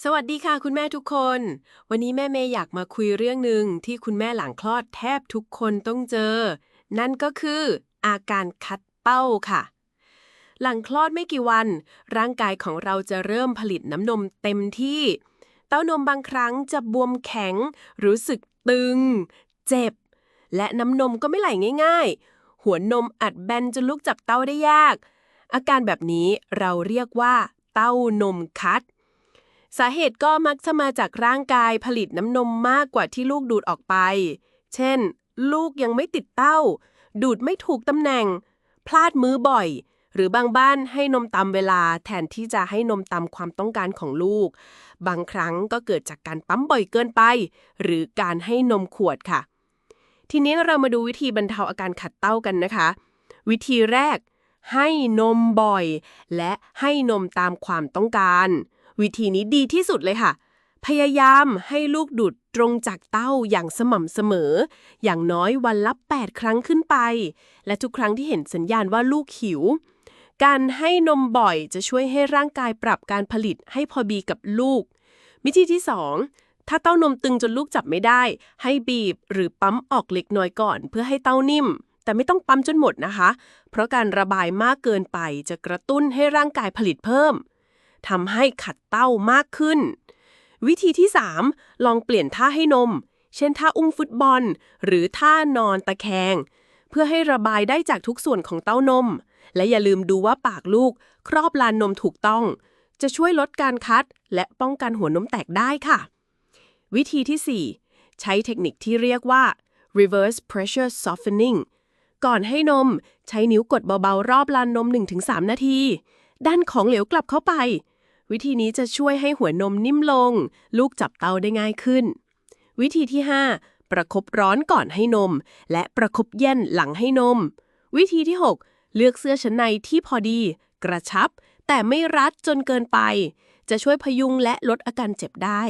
สวัสดีค่ะ คุณแม่ทุกคน วันนี้แม่เมย์อยากมาคุยเรื่องหนึ่งที่คุณแม่หลังคลอดแทบทุกคนต้องเจอ นั่นก็คือ อาการคัดเต้าค่ะ หลังคลอดไม่กี่วัน ร่างกายของเราจะเริ่มผลิตน้ำนมเต็มที่ เต้านมบางครั้งจะบวมแข็ง รู้สึกตึง เจ็บ และน้ำนมก็ไม่ไหลง่ายๆ หัวนมอัดแบนจนลุกจับเต้าได้ยาก อาการแบบนี้เราเรียกว่า เต้านมคัด สาเหตุก็มักจะมาจากร่างกายผลิตน้ำนมมากกว่าที่ลูกดูดออกไป เช่น ลูกยังไม่ติดเต้า ดูดไม่ถูกตำแหน่ง พลาดมื้อบ่อย หรือบางบ้านให้นมตามเวลาแทนที่จะให้นมตามความต้องการของลูก บางครั้งก็เกิดจากการปั๊มบ่อยเกินไป หรือการให้นมขวดค่ะ ทีนี้เรามาดูวิธีบรรเทาอาการขัดเต้ากันนะคะ วิธีแรก ให้นมบ่อย และให้นมตามความต้องการ วิธีนี้ดีที่สุดเลยค่ะ พยายามให้ลูกดูดตรงจากเต้าอย่างสม่ำเสมอ อย่างน้อยวันละ 8 ครั้งขึ้นไป และทุกครั้งที่เห็นสัญญาณว่าลูกหิว การให้นมบ่อยจะช่วยให้ร่างกายปรับการผลิตให้พอบีกับลูก วิธีที่ 2 ถ้าเต้านมตึงจนลูกจับไม่ได้ ให้บีบหรือปั๊มออกเล็กน้อยก่อน เพื่อให้เต้านิ่มแต่ไม่ต้องปั๊มจนหมดนะคะ เพราะการระบายมากเกินไปจะกระตุ้นให้ร่างกายผลิตเพิ่ม ทำให้ขัดเต้ามากขึ้น วิธีที่ 3 ลองเปลี่ยนท่าให้นม เช่นท่าอุ้มฟุตบอล หรือท่านอนตะแคง เพื่อให้ระบายได้จากทุกส่วนของเต้านม และอย่าลืมดูว่าปากลูก ครอบลานนมถูกต้อง จะช่วยลดการคัด และป้องกันหัวนมแตกได้ค่ะ วิธีที่ 4 ใช้เทคนิคที่เรียกว่า reverse pressure softening ก่อนให้นม ใช้นิ้วกดเบาๆ รอบลานนม 1-3 นาทีด้านของเหลวกลับเข้าไป วิธีนี้จะช่วยให้หัวนมนิ่มลง ลูกจับเตาได้ง่ายขึ้น วิธีที่ 5 ประคบร้อนก่อนให้นม และประคบเย็นหลังให้นม วิธีที่ 6 เลือกเสื้อชั้นในที่พอดี กระชับ แต่ไม่รัดจนเกินไป จะช่วยพยุงและลดอาการเจ็บได้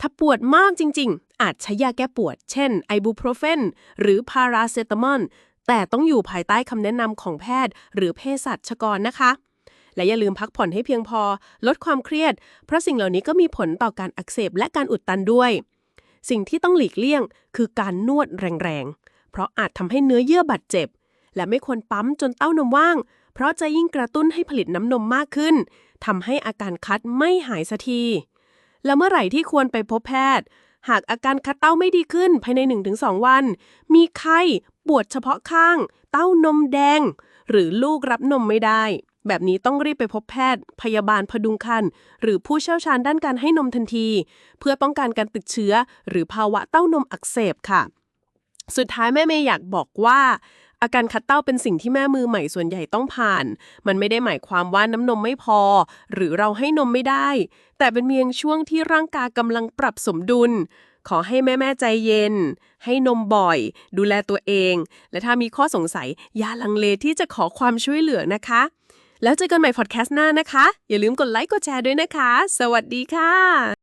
ถ้าปวดมากจริง ๆ อาจใช้ยาแก้ปวด เช่น ไอบูโปรเฟน หรือพาราเซตามอลแต่ต้องอยู่ภายใต้คำแนะนำของแพทย์ หรือเภสัชกรนะคะ และอย่าลืมพักผ่อนให้เพียงพอ ลดความเครียด เพราะสิ่งเหล่านี้ก็มีผลต่อการอักเสบและการอุดตันด้วย สิ่งที่ต้องหลีกเลี่ยงคือการนวดแรงๆ เพราะอาจทำให้เนื้อเยื่อบาดเจ็บ และไม่ควรปั๊มจนเต้านมว่าง เพราะจะยิ่งกระตุ้นให้ผลิตน้ำนมมากขึ้นทำให้อาการคัดไม่หายสักทีแล้วเมื่อไหร่ที่ควรไปพบแพทย์ หากอาการคัดเต้าไม่ดีขึ้นภายใน 1-2 วัน มีไข้ ปวดเฉพาะข้าง เต้านมแดง หรือลูกรับนมไม่ได้ แบบนี้ต้องรีบไปพบแพทย์ พยาบาลพดุงครรภ์หรือผู้เชี่ยวชาญด้านการให้นมทันที เพื่อป้องกันการติดเชื้อ หรือภาวะเต้านมอักเสบค่ะ สุดท้ายแม่เมย์อยากบอกว่าอาการคัดเต้าเป็นสิ่งที่แม่มือใหม่ส่วนใหญ่ต้องผ่าน มันไม่ได้หมายความว่าน้ำนมไม่พอ หรือเราให้นมไม่ได้ แต่เป็นเพียงช่วงที่ร่างกายกำลังปรับสมดุล ขอให้แม่แม่ใจเย็น ให้นมบ่อย ดูแลตัวเอง และถ้ามีข้อสงสัยอย่าลังเลที่จะขอความช่วยเหลือนะคะ แล้วเจอกันใหม่พอดแคสต์หน้านะคะ อย่าลืมกดไลค์กดแชร์ด้วยนะคะ สวัสดีค่ะ